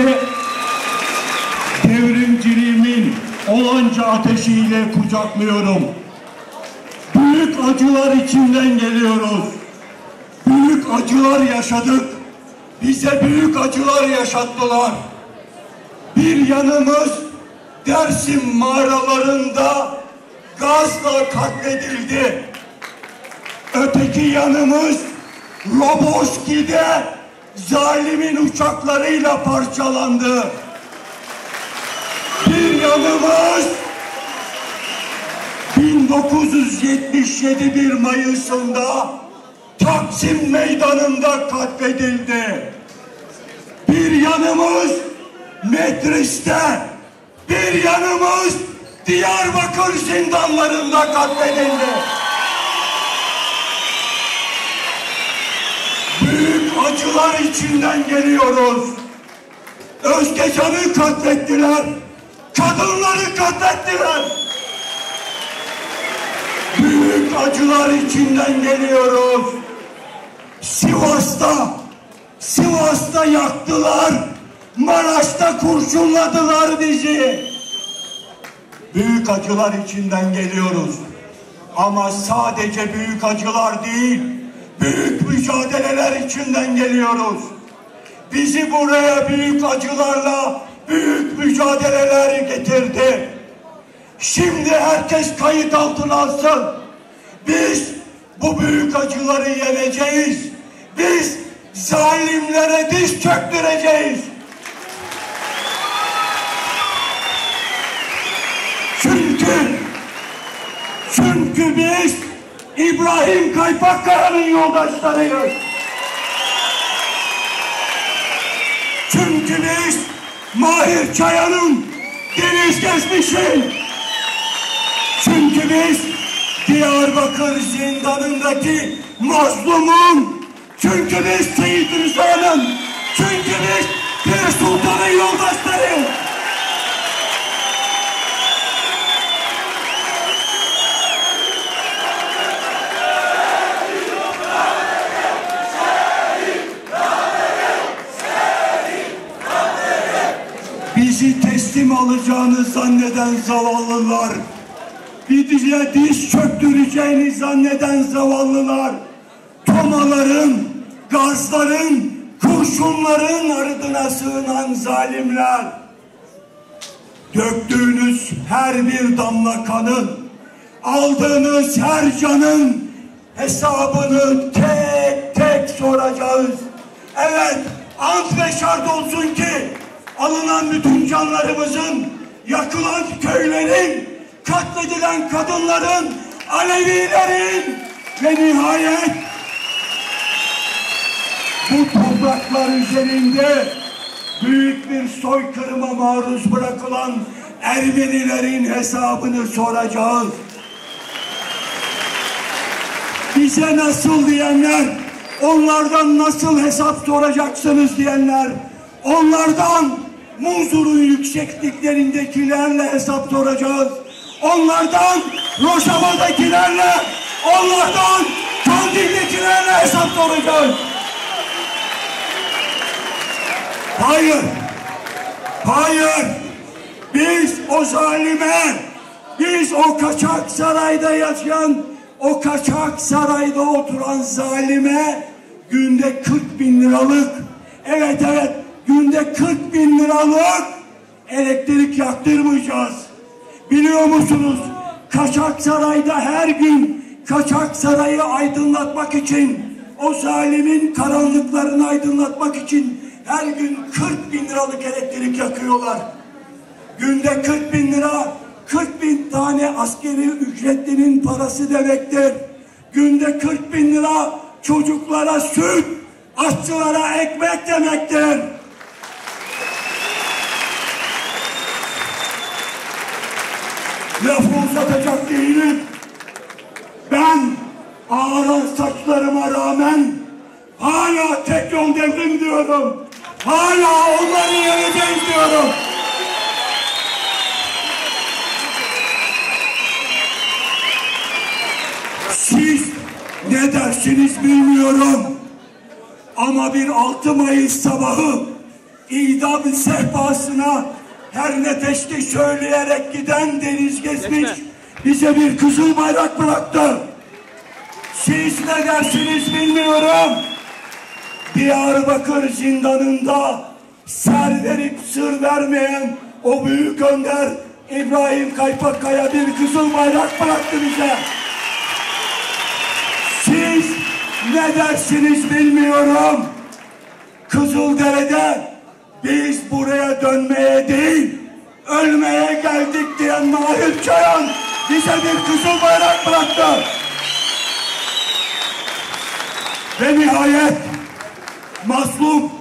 Sizi devrimciliğimin olanca ateşiyle kucaklıyorum. Büyük acılar içinden geliyoruz. Büyük acılar yaşadık. Bize büyük acılar yaşattılar. Bir yanımız Dersim mağaralarında gazla katledildi. Öteki yanımız Roboski'de zalimin uçaklarıyla parçalandı. Bir yanımız 1977 bir Mayıs'ında Taksim Meydanı'nda katledildi. Bir yanımız Metris'te, bir yanımız Diyarbakır zindanlarında katledildi. Büyük acılar içinden geliyoruz. Özgecan'ı katlettiler. Kadınları katlettiler. Büyük acılar içinden geliyoruz. Sivas'ta, Sivas'ta yaktılar. Maraş'ta kurşunladılar bizi. Büyük acılar içinden geliyoruz. Ama sadece büyük acılar değil, büyük mücadeleler içinden geliyoruz. Bizi buraya büyük acılarla büyük mücadeleler getirdi. Şimdi herkes kayıt altına alsın. Biz bu büyük acıları yeneceğiz. Biz zalimlere diz çöktüreceğiz. Çünkü çünkü biz İbrahim Kaypakkaya'nın yoldaşlarıyız. Çünkü biz Mahir Çaya'nın deniz geçmişiz. Çünkü biz Diyarbakır zindanındaki mazlumun, çünkü biz Seyit Rıza'nın, çünkü biz bir sultanın yoldaşlarıyız. bizi teslim alacağını zanneden zavallılar, bize diz çöktüreceğini zanneden zavallılar, tomaların, gazların, kurşunların ardına sığınan zalimler, döktüğünüz her bir damla kanın, aldığınız her canın hesabını tek tek soracağız. Evet, ant ve şart olsun ki alınan bütün canlarımızın, yakılan köylerin, katledilen kadınların, Alevilerin ve nihayet bu topraklar üzerinde büyük bir soykırıma maruz bırakılan Ermenilerin hesabını soracağız. Bize nasıl diyenler, onlardan nasıl hesap soracaksınız diyenler, onlardan Muzur'un yüksekliklerindekilerle hesap soracağız. Onlardan Rojava'dakilerle, onlardan Kandil'dekilerle hesap soracağız. Hayır, hayır. Biz o zalime, biz o kaçak sarayda yaşayan, o kaçak sarayda oturan zalime günde 40 bin liralık, evet evet günde 40 bin liralık elektrik yaktırmayacağız. Biliyor musunuz? Kaçak sarayda her gün kaçak sarayı aydınlatmak için o zalimin karanlıklarını aydınlatmak için her gün 40 bin liralık elektrik yakıyorlar. Günde 40 bin lira 40 bin tane askeri ücretlinin parası demektir. Günde 40 bin lira çocuklara süt, aşçılara ekmek demektir. Lafı uzatacak değilim. Ben ağaran saçlarıma rağmen hala tek yol devrim diyorum. Hala onları yeneceğiz diyorum. Siz ne dersiniz bilmiyorum. Ama bir 6 Mayıs sabahı idam sehpasına her nefeste söyleyerek giden deniz gezmiş bize bir kızıl bayrak bıraktı. Siz ne dersiniz bilmiyorum. Diyarbakır zindanında ser verip sır vermeyen o büyük önder İbrahim Kaypakkaya bir kızıl bayrak bıraktı bize. Siz ne dersiniz bilmiyorum. Kızıldere'de biz buraya dönmeye değil, ölmeye geldik diyen Mahir Çayan bize bir kızıl bayrak bıraktı. Ve nihayet mazlum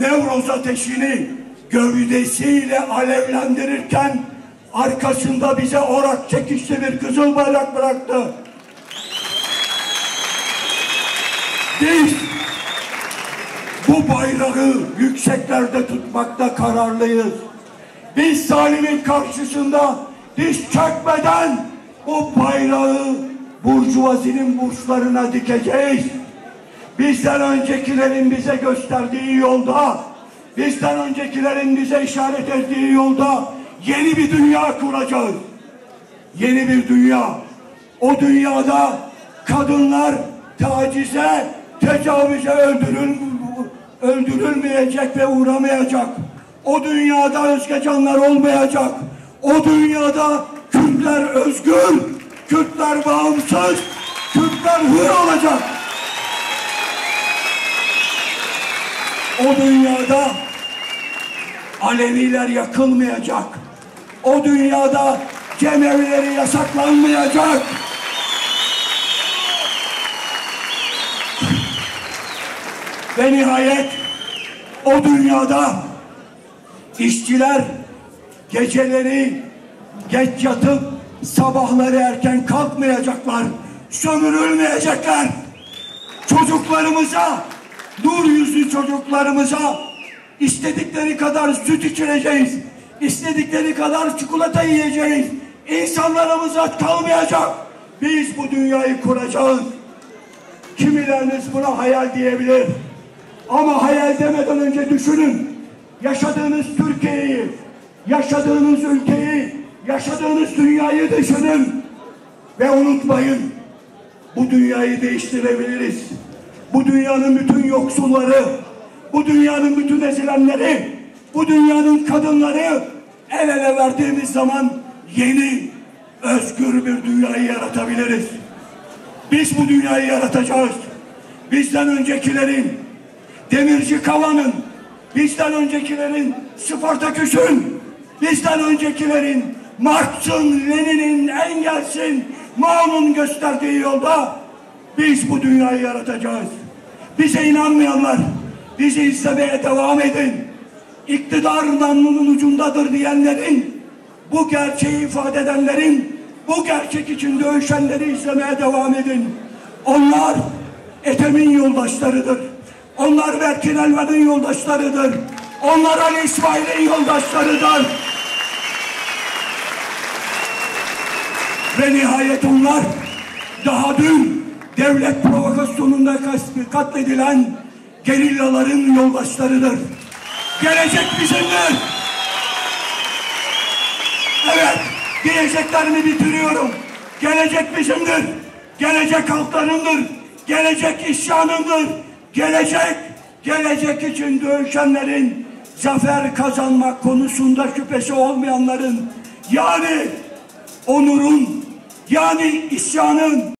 Nevroz ateşini gövdesiyle alevlendirirken arkasında bize orak çekişli bir kızıl bayrak bıraktı. Biz bu bayrağı yükseklerde tutmakta kararlıyız. Biz zalimin karşısında diş çökmeden o bayrağı burjuvazinin burçlarına dikeceğiz. Bizden öncekilerin bize gösterdiği yolda, bizden öncekilerin bize işaret ettiği yolda yeni bir dünya kuracağız. Yeni bir dünya. O dünyada kadınlar tacize, tecavüze öldürül, öldürülmeyecek ve uğramayacak. O dünyada özge canlar olmayacak. O dünyada Kürtler özgür, Kürtler bağımsız, Kürtler hür olacak. O dünyada Aleviler yakılmayacak. O dünyada cemevleri yasaklanmayacak. Ve nihayet o dünyada işçiler geceleri geç yatıp sabahları erken kalkmayacaklar. Sömürülmeyecekler. Çocuklarımıza, nur yüzlü çocuklarımıza istedikleri kadar süt içireceğiz. istedikleri kadar çikolata yiyeceğiz. İnsanlarımız aç kalmayacak. Biz bu dünyayı kuracağız. Kimileriniz buna hayal diyebilir. Ama hayal demeden önce düşünün. Yaşadığınız Türkiye'yi, yaşadığınız ülkeyi, yaşadığınız dünyayı düşünün. Ve unutmayın, bu dünyayı değiştirebiliriz. Bu dünyanın bütün yoksulları, bu dünyanın bütün ezilenleri, bu dünyanın kadınları el ele verdiğimiz zaman yeni, özgür bir dünyayı yaratabiliriz. Biz bu dünyayı yaratacağız. Bizden öncekilerin, Demirci Kavan'ın, bizden öncekilerin Spartaküs'ün, bizden öncekilerin Marx'ın, Lenin'in, Engels'in, Mao'nun gösterdiği yolda biz bu dünyayı yaratacağız. Bize inanmayanlar, bizi izlemeye devam edin. İktidar namlunun ucundadır diyenlerin, bu gerçeği ifade edenlerin, bu gerçek için dövüşenleri izlemeye devam edin. Onlar Ethem'in yoldaşlarıdır. Onlar Berkin Elvan'ın yoldaşlarıdır. Onlar Ali İsmail'in yoldaşlarıdır. Ve nihayet onlar daha dün devlet provokasyonunda katledilen gerillaların yoldaşlarıdır. Gelecek bizimdir. Evet, diyeceklerimi bitiriyorum. Gelecek bizimdir. Gelecek halklarındır. Gelecek isyanındır. Gelecek, gelecek için dövüşenlerin zafer kazanmak konusunda şüphesi olmayanların yani onurun yani isyanın